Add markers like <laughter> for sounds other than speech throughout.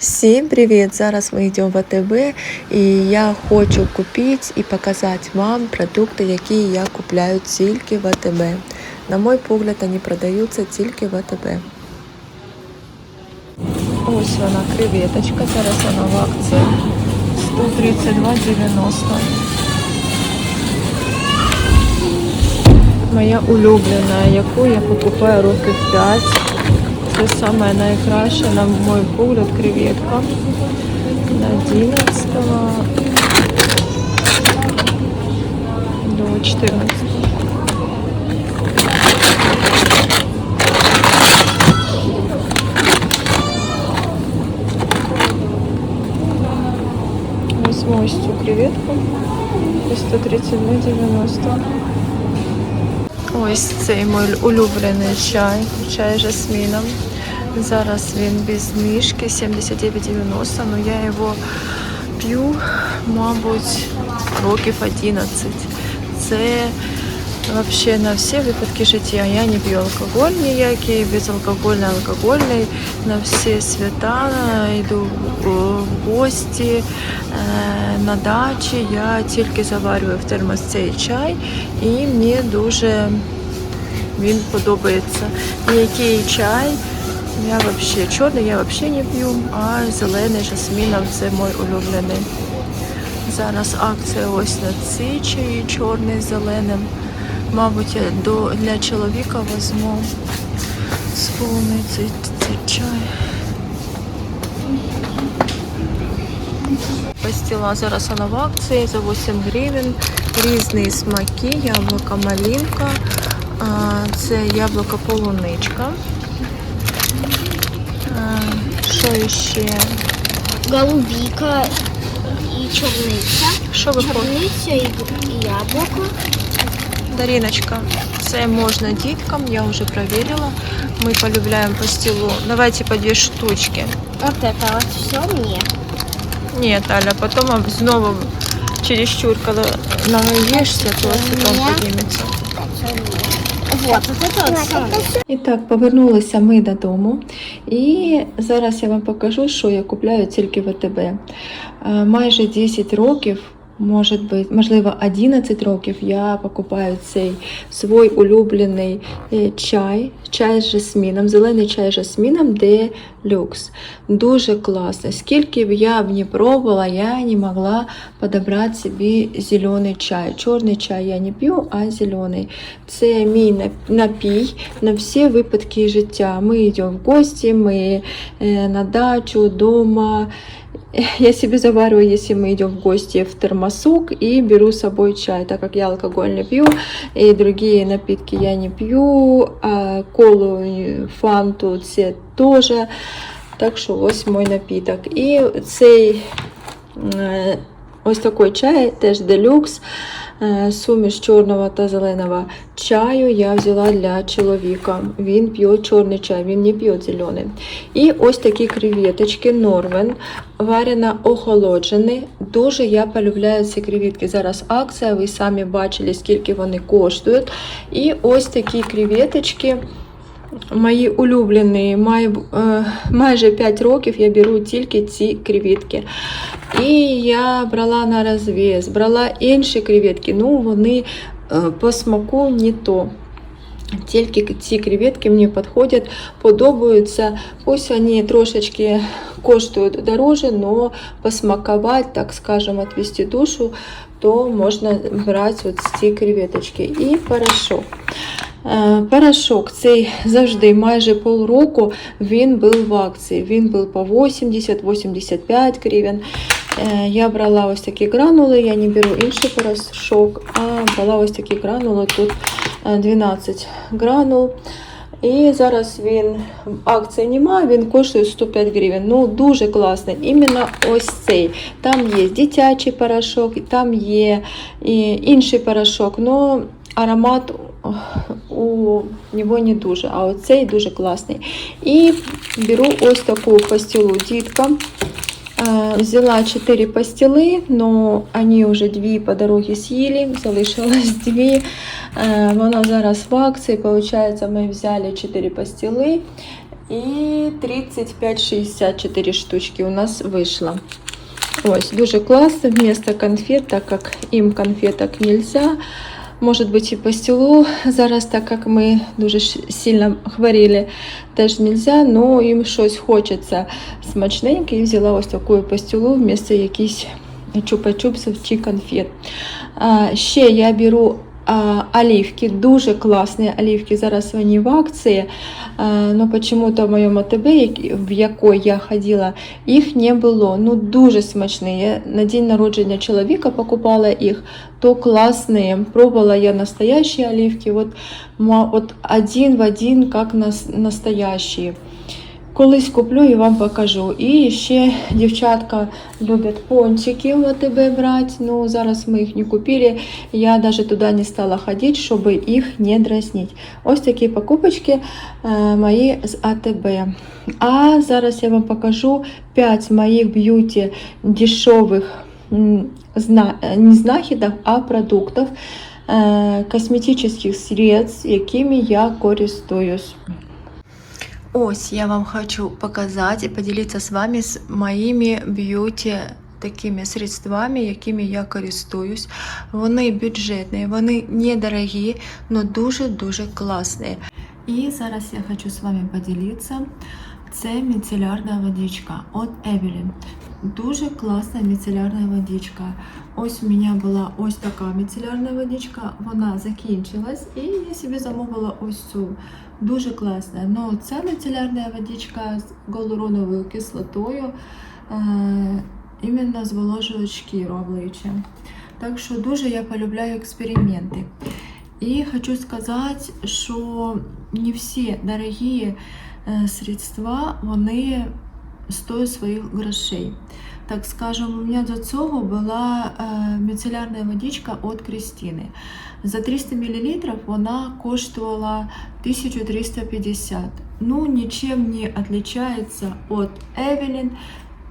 Всім привіт! Зараз ми йдемо в АТБ і я хочу купити і показати вам продукти, які я купляю тільки в АТБ. На мой погляд, вони продаються тільки в АТБ. Ось вона креветочка, зараз вона в акції 132,90. Моя улюблена, яку я покупаю років 5. Це саме найкраще, на мой погляд, креветка. На 11 до 14. Возьму цю креветку по 132,90. Ось цей мій улюблений чай, чай жасміном. Зараз він без знижки 79,90, але я його п'ю, мабуть, років 11. Це взагалі на всі випадки життя. Я не п'ю алкоголь ніякий, безалкогольний, алкогольний. На всі свята йду в гості, е, на дачі. Я тільки заварюю в термос цей чай і мені дуже він подобається. Ніякий чай. Я вообще чорний я вообще не п'ю, а зелений жасміном це мій улюблений. Зараз акція ось на ці чаї, чорний з зеленим. Мабуть, я до, для чоловіка візьму сповний цей, цей чай. Пастила зараз вона в акції за 8 гривень. Різні смаки, яблука малинка, це яблуко полуничка. А, Що ще? голубика и черница. Що ви хочете? Черниця и, и яблоко. Дариночка, це можна діткам, я вже перевірила. Ми полюбляємо пастилу. Давайте по дві штучки. Вот это вот все мне. Ні, Таля, потім знову чересчур, коли наїшся, то потім Ні. підніметься. Это мне. І так, повернулися ми додому. І зараз я вам покажу, що я купляю тільки в АТБ. Е, Майже 10 років, може бути, можливо, 11 років я покупаю цей свій улюблений е, чай, чай з жасміном, зелений чай з жасміном Deluxe. Дуже класно. Скільки б я б не пробувала, я не могла подобрати собі зелений чай. Чорний чай я не п'ю, а зелений. Це мій напій на всі випадки життя. Ми йдемо в гості, ми е, на дачу, дома. <laughs> Я себе завариваю, если мы идем в гости в термосок и беру с собой чай, так как я алкоголь не пью и другие напитки я не пью, а колу, і фанту це теж. Так що ось мой напіток. І цей е, ось такий чай, теж делюкс. Е, Суміш чорного та зеленого чаю я взяла для чоловіка. Він п'є чорний чай, він не п'є зелений. І ось такі креветочки Норвен, варено охолоджені. Дуже я полюбляю ці креветки. Зараз акція, ви самі бачили, скільки вони коштують. І ось такі креветочки. Мої улюблені, май, е, майже 5 років я беру тільки ці креветки. І я брала на розв'яз, брала інші креветки, ну вони е, по смаку не то. Тільки ці креветки мені підходять, подобаються. Пусть вони трошечки коштують дороже, але посмакувати, так скажем, відвести душу, то можна брати от ці креветочки. І порошок. Е, Порошок цей завжди майже полроку він був в акції. Він був по 80-85 гривень. Е, Я брала ось такі гранули, я не беру інший порошок, а брала ось такі гранули. Тут е, 12 гранул. І зараз він акції немає, він коштує 105 гривень. Ну, дуже класний. Іменно ось цей. Там є дитячий порошок, там є і інший порошок. Ну, аромат у нього не дуже, а оцей дуже класний. І беру ось таку пастилу дітка. Е, Взяла 4 пастили, но они вже дві по дорогі з'їли, залишилось <laughs> дві. Е, Воно зараз в акції, виходить, ми взяли 4 пастили І 35-64 штучки у нас вийшло. Ось, дуже класно. Вместо конфет, так як їм конфеток нельзя. Може бути і пастилу зараз, так як ми дуже ж сильно хворіли, теж нельзя, але їм щось хочеться смачненьке. І взяла ось таку пастилу вместо якихось чупа-чупсів чи конфет. А, ще я беру а, оливки, дуже класні оливки. Зараз вони в акції. Но почему-то в моєму АТБ, в якій я ходила, їх не було. Ну дуже смачні. Я на день народження чоловіка покупала їх, то класні. Пробувала я настоящие оливки. Вот, вот один в один, нас, настоящие. Колись куплю і вам покажу. І ще дівчатка люблять пончики в АТБ брати. Ну, зараз ми їх не купили. Я навіть туди не стала ходити, щоб їх не дразнити. Ось такі покупочки е, мої з АТБ. А зараз я вам покажу 5 моїх б'юті дешевих не знахідок, а продуктів е, косметичних средств, якими я користуюсь. Ось я вам хочу показать и поделиться с вами з моими бьюти такими средствами, якими я користуюсь. Вони бюджетні, вони недорогі, але дуже-дуже класні. І зараз я хочу з вами поділитися. Це міцелярна водичка від Evelyn. Дуже класна міцелярна водичка. Ось у мене була ось така міцелярна водичка, вона закінчилась, і я собі замовила ось цю. Дуже класна. Ну, ця міцелярна водичка з гіалуроновою кислотою е, іменно зволожує шкіру обличчя. Так що дуже я полюбляю експерименти. І хочу сказати, що не всі дорогі средства вони стоять своїх грошей. Так скажем, у мене до цього була е, міцелярна водичка від Крістіни. За 300 мл вона коштувала 1350. Ну, ничем не отличается от Evelyn.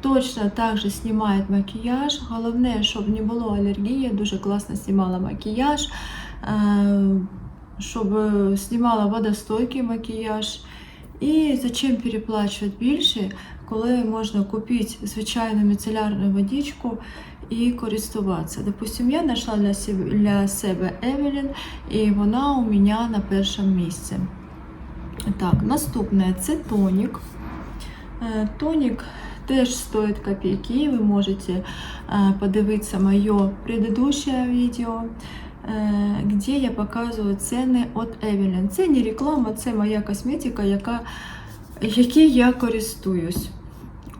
Точно так же снимает макияж. Головне, щоб не було алергії, дуже класно знімала макияж. Е, Щоб знімала водостойкий макіяж. І зачем переплачувати більше, коли можна купити звичайну міцелярну водичку і користуватися. Допустим, я знайшла для себе, Evelyn, і вона у мене на першому місці. Так, наступне це тонік. Е, Тонік теж стоїть копійки. Ви можете е, подивитися моє предыдущее відео, де я показую ціни від Evelyn. Це не реклама, це моя косметика, яка, якій я користуюсь.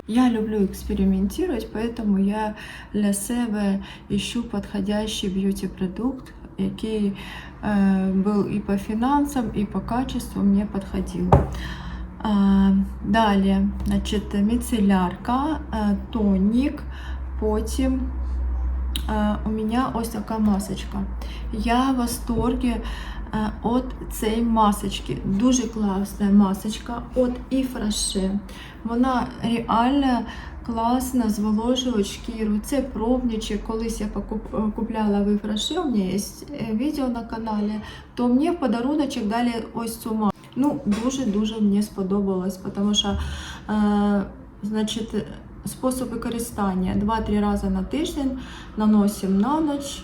Я люблю експериментувати, поэтому я для себе ищу підходящий б'юті продукт, який е, був і по фінансам, і по качеству мені підходив. А, Далі, значить, міцелярка, е, тонік, потім е, у мене ось така масочка. Я в восторгі від цієї масочки. Дуже класна масочка від Ифраше. Вона реально класно зволожує шкіру. Це пробничок. Колись я купляла в Ифраше, у мене є е, відео на каналі, то мені в подаруночок дали ось цю маску. Ну, дуже-дуже мені сподобалось, тому що, е, значить, спосіб використання 2-3 рази на тиждень наносимо на ніч.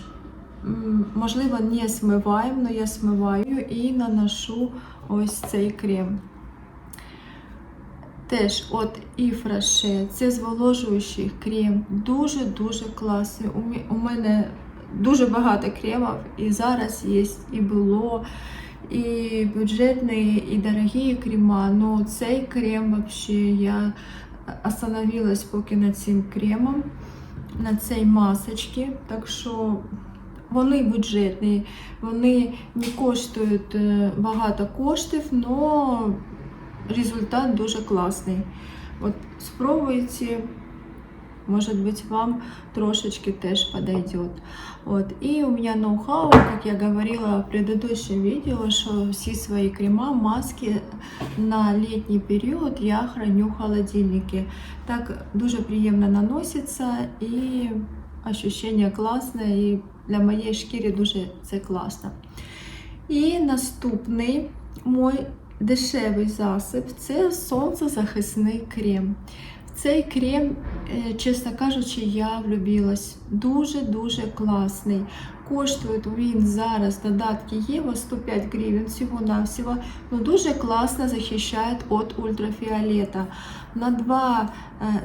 Можливо, не смиваємо, але я смиваю і наношу ось цей крем. Теж от Ифраше, це зволожуючий крем. Дуже-дуже класний. У мене дуже багато кремів, і зараз є, і було, і бюджетні, і дорогі крема. Ну цей крем вообще я остановилась поки над цим кремом, на цій масочці. Так що вони бюджетні, вони не коштують е, багато коштів, але результат дуже класний. От спробуйте, может быть, вам трошечки теж подойдет. Вот. И у меня ноу-хау, как я говорила в предыдущем видео, что все свои крема, маски на летний период я храню в холодильнике. Так дуже приємно наноситься і ощущення класне, і для моєї шкіри дуже це класно. І наступний мой дешевий засіб це сонцезахисний крем. Цей крем, е, чесно кажучи, я влюбилась. Дуже-дуже класний. Коштує він зараз додатки Єва 105 гривень всього-навсього. Ну, дуже класно захищає від ультрафіолета. На 2,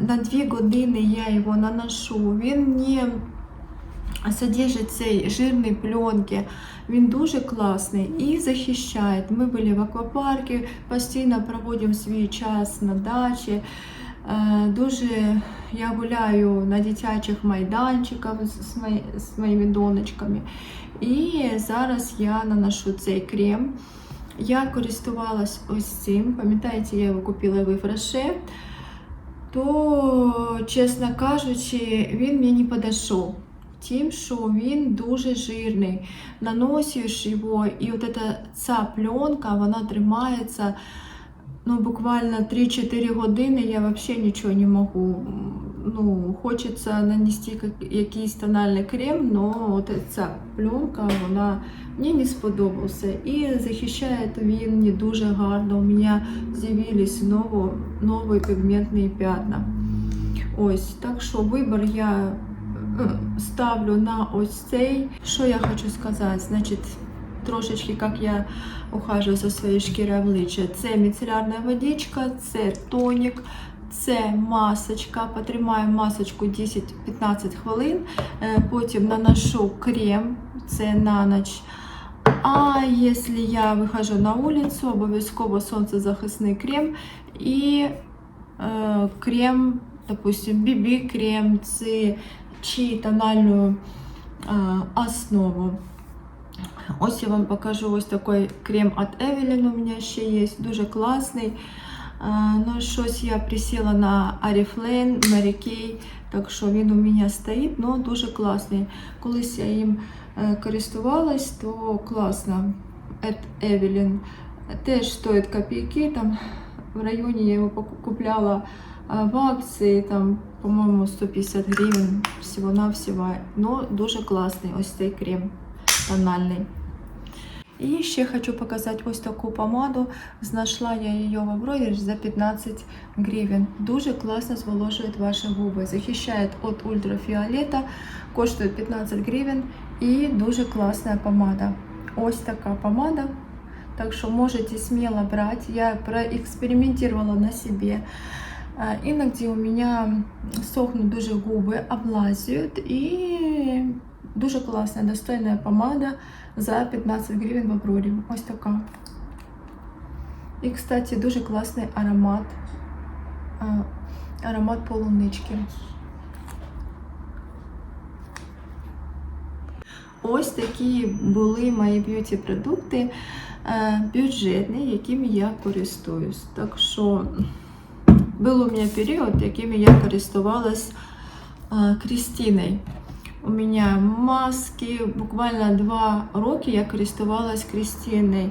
на 2 години я його наношу. Він не содержить цей жирні пленки. Він дуже класний і захищає. Ми були в аквапарку, постійно проводимо свій час на дачі. Е, Дуже я гуляю на дитячих майданчиках з, мої- з моїми донечками. І зараз я наношу цей крем. Я користувалась ось цим. Пам'ятаєте, я його купила в Фреше. То, чесно кажучи, він мені не підійшов. Тим, що він дуже жирний. Наносиш його, і от ця пленка, вона тримається ну, буквально 3-4 години. Я взагалі нічого не можу. Ну, хочеться нанести якийсь тональний крем, але от ця пленка, вона мені не сподобався. І захищає він не дуже гарно. У мене з'явились нові, нові пігментні п'ятна. Ось, так що вибір я е, ставлю на ось цей. Що я хочу сказати? Значить, трошечки, як я ухаживаю за своєю шкірою обличчя. Це міцелярна водичка, це тонік, це масочка. Потримаю масочку 10-15 хвилин. Е, Потім наношу крем, це на ніч. А якщо я виходжу на вулицю, обов'язково сонцезахисний крем і е, крем, допустим, BB крем це чи тональну е, основу. Ось я вам покажу ось такий крем від Evelyn у мене ще є, дуже класний. Ну, щось я присіла на Oriflame, Mary Kay, так що він у мене стоїть, ну дуже класний. Колись я їм е, користувалась, то класно. Від Evelyn. Теж стоїть копійки, там в районі я його купляла в акції, там, по-моєму, 150 гривень всього-навсього. Ну, дуже класний ось цей крем тональний. І ще хочу показати ось таку помаду. Знайшла я її в Аврорі за 15 гривень. Дуже класно зволожує ваші губи. Захищає від ультрафіолета, коштує 15 гривень і дуже класна помада. Ось така помада. Так що можете смело брать. Я проэкспериментировала на себе. А, Іноді у мене сохнуть дуже губи, облазують і дуже класна, достойна помада за 15 гривень в Аврорі. Ось така. І, кстати, дуже класний аромат. Аромат полунички. Ось такі були мої б'юті продукти е, бюджетні, якими я користуюсь. Так що був у мене період, якими я користувалась Крістіною. У мене маски, буквально два роки я користувалась Крістіною.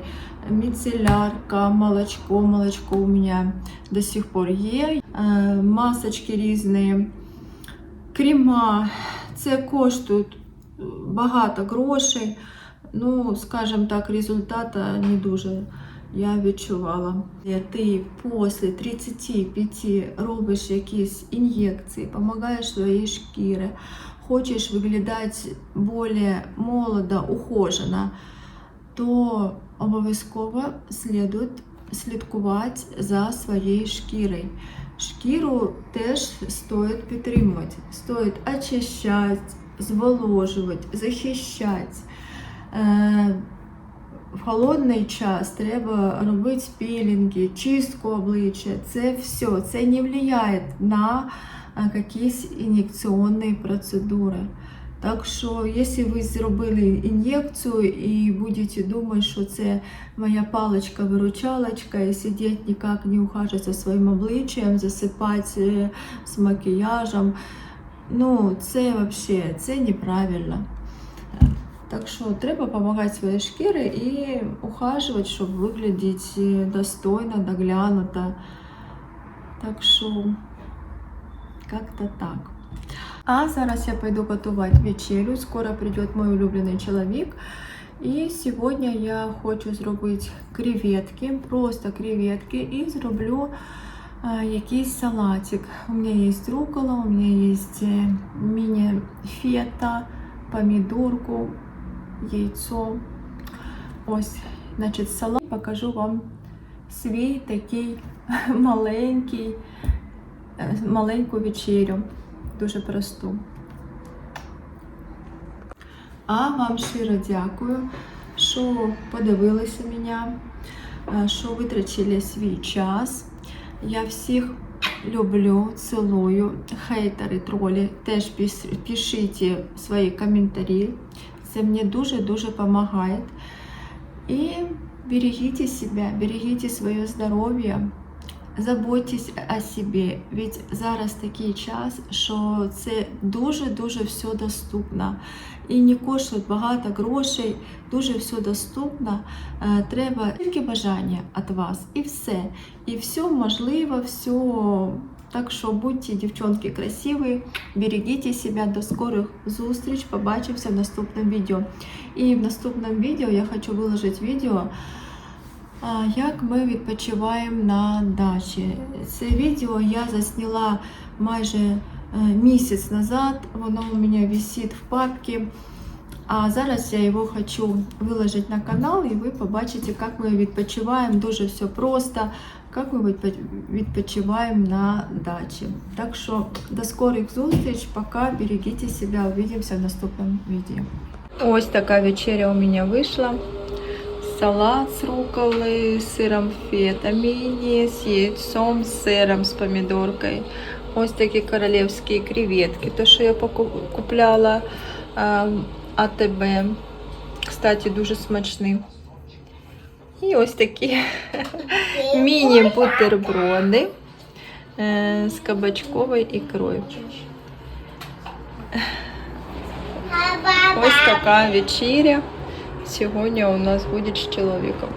Міцелярка, молочко, молочко у мене до сих пор є. Е, Масочки різні, крема. Це коштують багато грошей. Ну, скажімо так, результату не дуже я відчувала. Ти після 35 робиш якісь ін'єкції, допомагаєш своїй шкірі, хочеш виглядати більш молодо, ухожено, то обов'язково слідує слідкувати за своєю шкірою. Шкіру теж стоїть підтримувати, стоїть очищати, зволожувати, захищати. Е, В холодний час треба робити пілінги, чистку обличчя. Це все. Це не впливає на якісь ін'єкційні процедури. Так що, якщо ви зробили ін'єкцію і будете думати, що це моя паличка-виручалочка, і сидіти ніяк не ухажувати за своїм обличчям, засипати е, з макіяжем, ну це взагалі це неправильно. Так що треба допомагати своїй шкірі і ухажувати, щоб виглядати достойно, доглянуто. Так що, як-то так. А зараз я пойду готувати вечерю. Скоро прийде мій улюблений чоловік. І сьогодні я хочу зробити креветки, просто креветки, і зроблю якийсь салатик. У мене є рукола, у мене є е, міні-фета, помідорку, яйцо. Ось, значить, салат покажу вам свій такий <laughs> маленький, маленьку вечерю, дуже просту. А вам щиро дякую, що подивилися мене, е, що витрачили свій час. Я всіх люблю, цілую. Хейтери, тролі, теж пишіть свої коментарі. Це мені дуже-дуже допомагає. І берегите себя, берегите своє здоров'я. Заботьтесь о собі, ведь зараз такий час, що це дуже-дуже все доступно. І не коштує багато грошей, дуже все доступно. Е, Треба тільки бажання від вас, і все. І все можливо, все. Так що будьте, дівчонки, красиві, берегіть себе, до скорих зустріч. Побачимося в наступному відео. І в наступному відео я хочу виложити відео. Як ми відпочиваємо на дачі. Це відео я засняла майже е, місяць назад. Воно у мене висить в папці. А зараз я його хочу виложити на канал, і ви побачите, як ми відпочиваємо. Дуже все просто, як ми відпочиваємо на дачі. Так що до скорих зустріч, пока, берегите себя, увидимся в наступному відео. Ось така вечеря у мене вийшла. Салат з руколи, з сиром фета міні, з яйцом, з сиром, з помідоркою. Ось такі королівські креветки, то, що я купляла АТБ. Кстати, дуже смачні. І ось такі <laughs> міні-бутерброди е, з кабачковою ікрою. <laughs> Ось така вечеря. Сьогодні у нас будет с чоловіком.